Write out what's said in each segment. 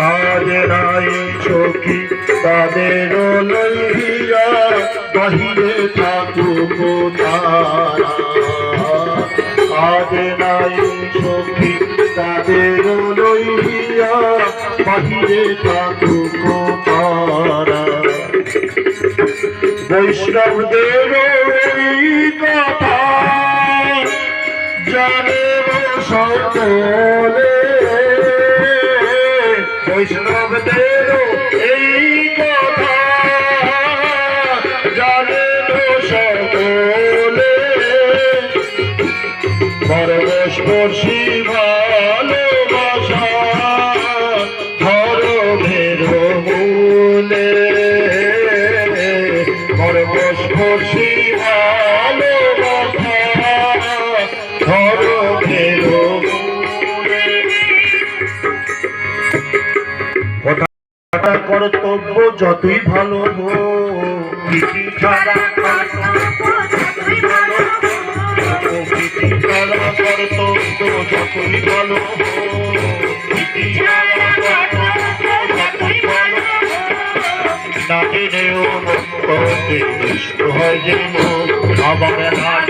কাজ নাই সখী তাদের লইয়া বাহিরে থাকুক তারা আজ নাই সখী তাদের লইয়া বাহিরে থাকুক তারা বৈষ্ণবদের কথা জানে সকলে যতই ভালো প্রীতি ছাড়া হয় যে মন আবার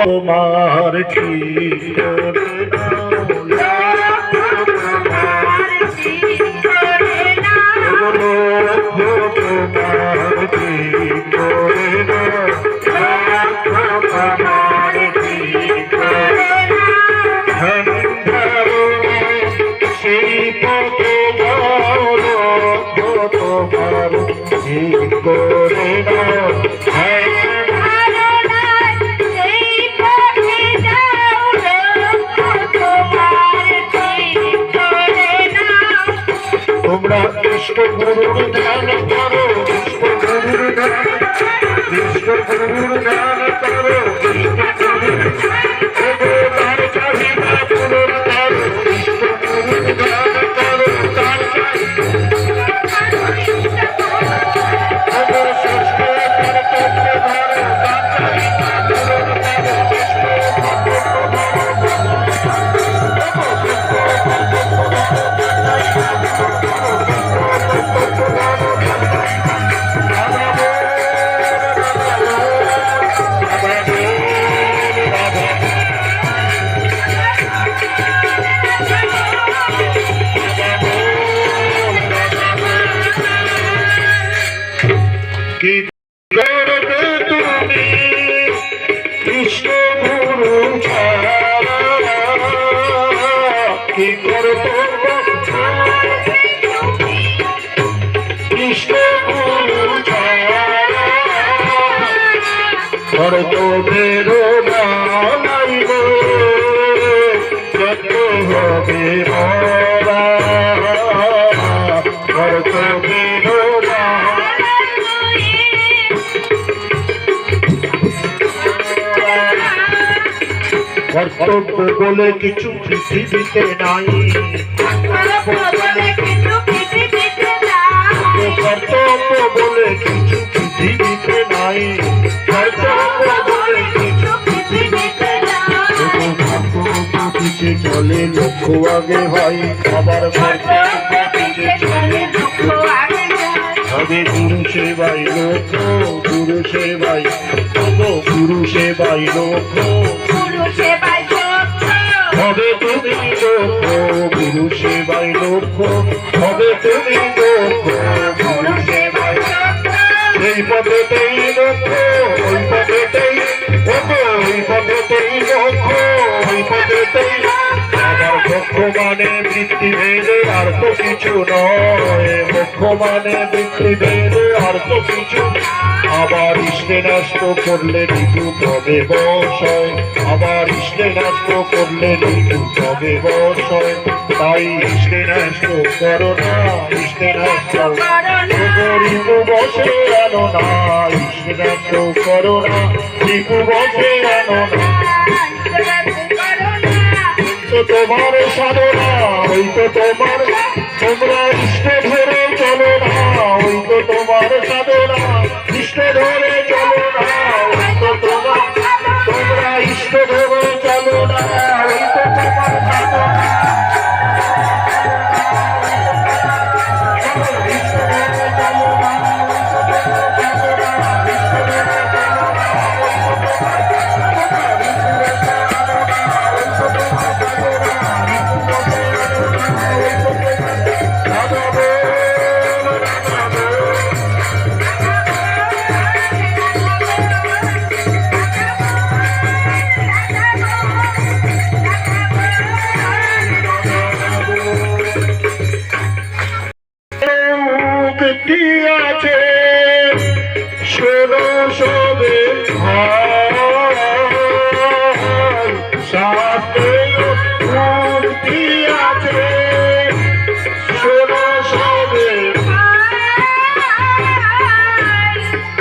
তোমার ঠিক করে নাও। তোমরা ইষ্ট কি করবে তুমি? কৃষ্ণ গুরু কি করবে কৃষ্ণ গুরু ছাড়া? করতো বেরো নাই গো। যত হবে কর্তব্য বলে কিছু পৃথিবীতে নাই। কর্তব্য বলে কিছু পৃথিবীতে নাই। কর্তব্য বলে কিছু পৃথিবীতে নাই। চলে লক্ষ আগে হয় আবার কর্তব্য পিছে চলে লক্ষ আগে হবে গুরু সেবাই লোক। গুরু সেবাই গুরু সেবাই লোক। গুরু সেবায় হবে তুমি লোক গুরু সেবাই লোক হবে তুমি লোক গুরু সেবায় এই পথেতেই লক্ষ্য ওই পথেতেই ওই পথেতেই লক্ষ্য ওই পথেতেই মানে বৃত্তি ভেদে আর তো কিছু নয়। মুখ্য মানে বৃত্তি ভেদে আর তো কিছু আবার ইষ্টে নষ্ট করলে নিতু হবে বসয় আবার ইষ্টে নষ্ট করলে নিতু হবে বসয় তাই ইষ্টে নষ্ট করো না ইষ্টে নষ্ট রিপু বসে আনো না ইষ্টনাথ করো না রিপু বসে আনো না। তোমার সাধনা, ওই তোমার তোমরা ইষ্ট মুক্তি আছে শোনো সবে মুক্তি আছে শোনো সবে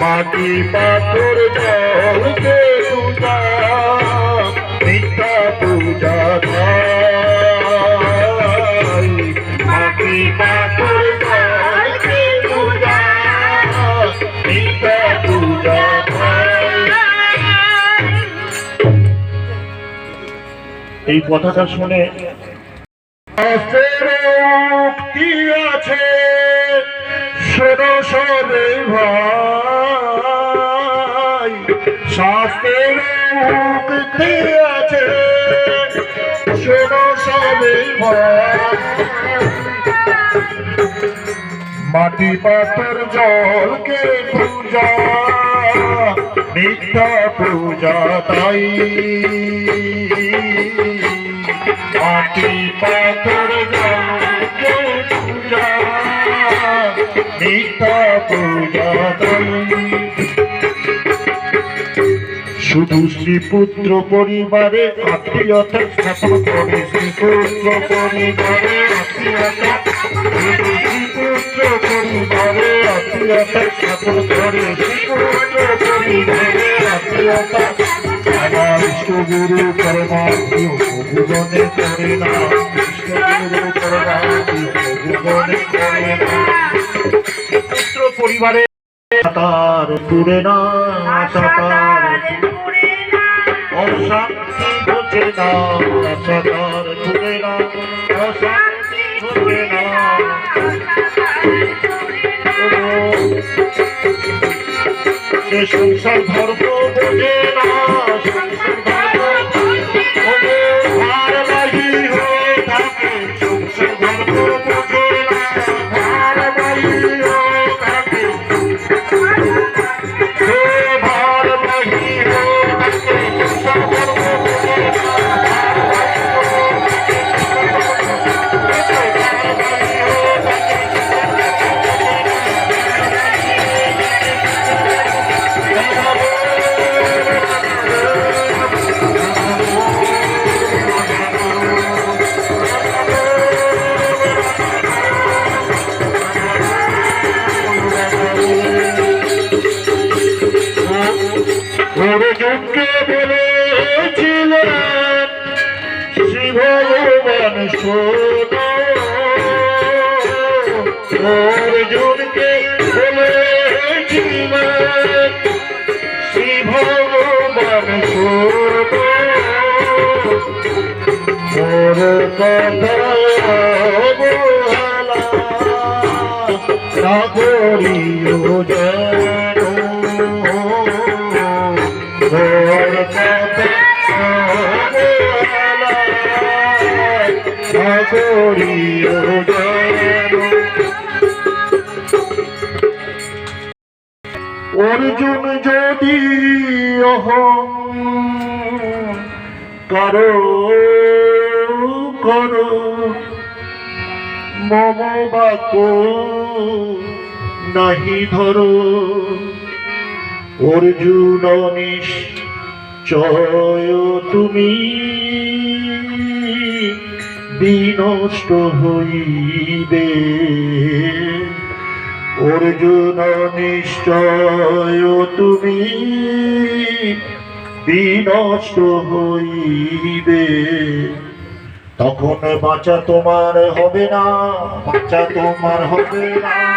মাটি পাথর জলকে পূজা মিথ্যা পূজা এই কথাটা শুনে মুক্তি আছে শাস্ত্রের আছে মাটি পাথর জলকে পূজা মিথ্যা পূজা তাই। পূজা শুধু শ্রীপুত্র পরিবারে আত্মীয়তা স্থাপন করে, শ্রীপুত্র পরিবারে শ্রীপুত্র পরিবারে আত্মীয়তা স্থাপন করে, শ্রীপুত্র পরিবারে আত্মীয়তা ইষ্টগুরু পরমাত্মীয় ভুবনে করে না ভুবনে করে না পুত্র পরিবারে তার পুরে না তার অশান্তি ঘটে না সদার ঘুরে না অশান্তি ঘটে না সংসার ধর্ম অর্জুনকে বলেছিলেন শ্রী ভগবান শোন অর্জুনকে বলেছিলেন শ্রী ভগবান শোন মোর যেন অর্জুন যদি অহং করো করো মম বাক নাহি ধরো। অর্জুন নিশ্চয় তুমি। বিনষ্ট হইবে। অর্জুন নিশ্চয় তুমি। বিনষ্ট হইবে। তখন বাঁচা তোমার হবে না। বাঁচা তোমার হবে না।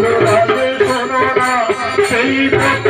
I'm not